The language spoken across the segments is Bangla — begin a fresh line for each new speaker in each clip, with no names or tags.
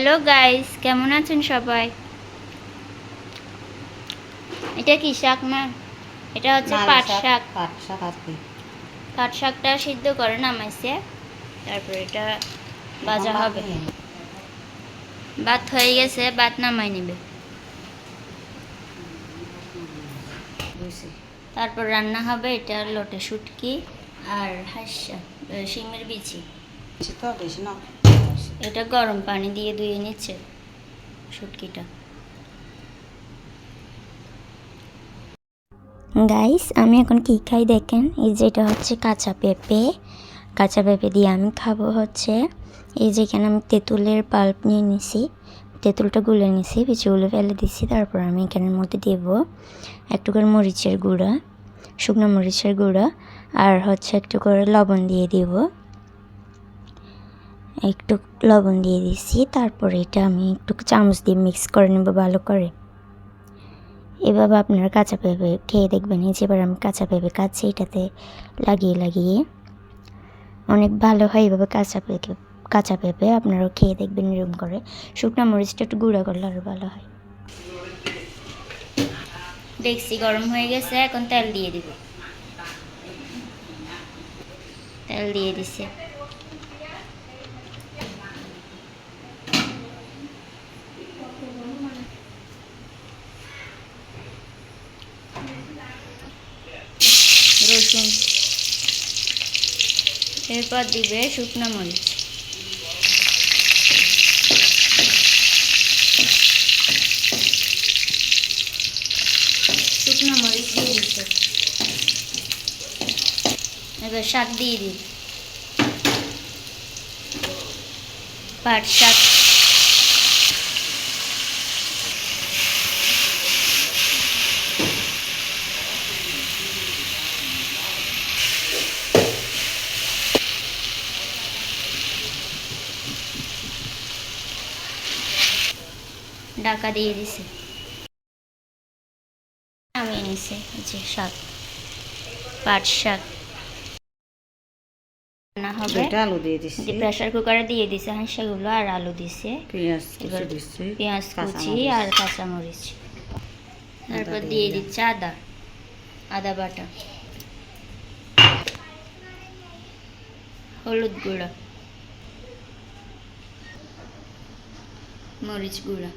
হ্যালো গাইস কেমন আছেন সবাই? এটা কি শাক মা এটা হচ্ছে পাট শাক
পাট শাক কি।
পাট শাকটা সিদ্ধ করে নামাইছে তারপর এটা ভাজা হবে। ভাত হয়ে গেছে ভাত নামাই নেবে। তারপর রান্না হবে এটা লটে শুটকি আর হাঁসা শিমের বিচি
তো বেশি না।
এটা গরম পানি দিয়ে ধুয়ে নিচ্ছে শুটকিটা। গাইস আমি এখন কি খাই দেখেন? এই যেটা হচ্ছে কাঁচা পেঁপে। কাঁচা পেঁপে দিয়ে আমি খাব হচ্ছে, এই যেখানে আমি তেঁতুলের পাল্প নিয়ে নিছি। তেঁতুলটা গুলে নিছি বিচিগুলো ফেলে দিছি, তারপর আমি এখানের মধ্যে দেব একটু করে মরিচের গুঁড়া, শুকনো মরিচের গুঁড়া, আর হচ্ছে একটু করে লবণ দিয়ে দিব। একটু লবণ দিয়ে দিছি, তারপরে এটা আমি একটু চামচ দিয়ে মিক্স করে নেব ভালো করে। এভাবে আপনারা কাঁচা পেঁপে খেয়ে দেখবেন, এই যে এবার আমি কাঁচা পেঁপে কাচ্ছি, এটাতে লাগিয়ে লাগিয়ে অনেক ভালো হয় এভাবে কাঁচা পেঁপে কাঁচা পেঁপে, আপনারাও খেয়ে দেখবেন এরকম করে। শুকনো মরিচটা একটু গুঁড়া করলে আরও ভালো হয়। দেখছি গরম হয়ে গেছে, এখন তেল দিয়ে দিব। তেল দিয়ে দিছে। রসুন। এরপর দিবে শুকনো মরিচ। শুকনো মরিচ দিয়ে দিচ্ছে। এবার শাক দিয়ে দিই। পাট শাক। ডাকা দিয়ে দিছে। নামিয়ে নিছে যে শাক। পাট শাক। রান্না হবে।
আলু দিয়ে
প্রেসার কুকারে দিয়ে দিছে হাঁসাগুলো আর আলু দিছে।
পেঁয়াজ
এবার
কুচি দিচ্ছি
পেঁয়াজ কুচি আর কাঁচামরিচ তারপর দিয়ে দিচ্ছে আদা আদা বাটা। হলুদ গুঁড়া। মরিচ গুঁড়া।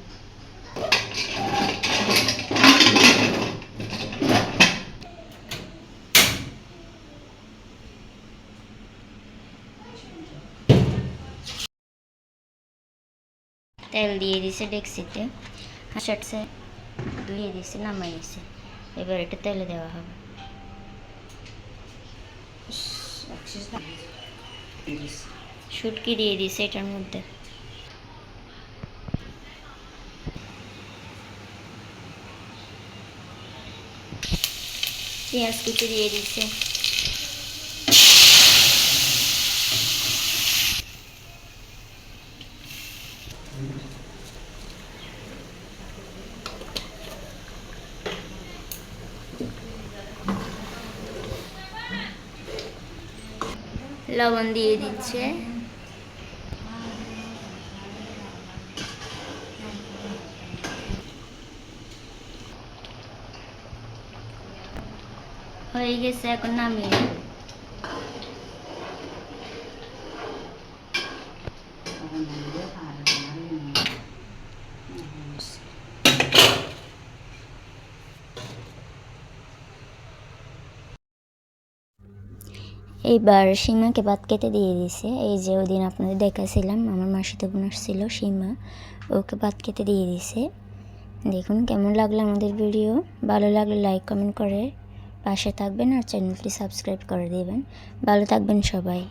তেল দিয়ে দিছে ডেক্সিতে হাঁসাটছে ধুয়ে দিছে নামাই দিছে এবার এটা তেলে দেওয়া হবে
রাখছিস না? দিয়ে দিচ্ছি।
শুটকি দিয়ে দিছে এটার মধ্যে পেঁয়াজ কুচি দিয়ে দিচ্ছে। লবণ দিয়ে দিচ্ছে। হয়ে গেছে এখন
নামিয়ে
এইবার সীমাকে ভাত কেটে দিয়ে দিছে। এই যে ওদিন আপনাদের দেখাছিলাম, আমার মাসিতে বোন আসছিল, সীমা। ওকে ভাত কেটে দিয়ে দিছে। দেখুন কেমন লাগল আমাদের ভিডিও। ভালো লাগলে লাইক কমেন্ট করে। পাশে থাকবেন আর চ্যানেলটি সাবস্ক্রাইব করে দেবেন। ভালো থাকবেন সবাই।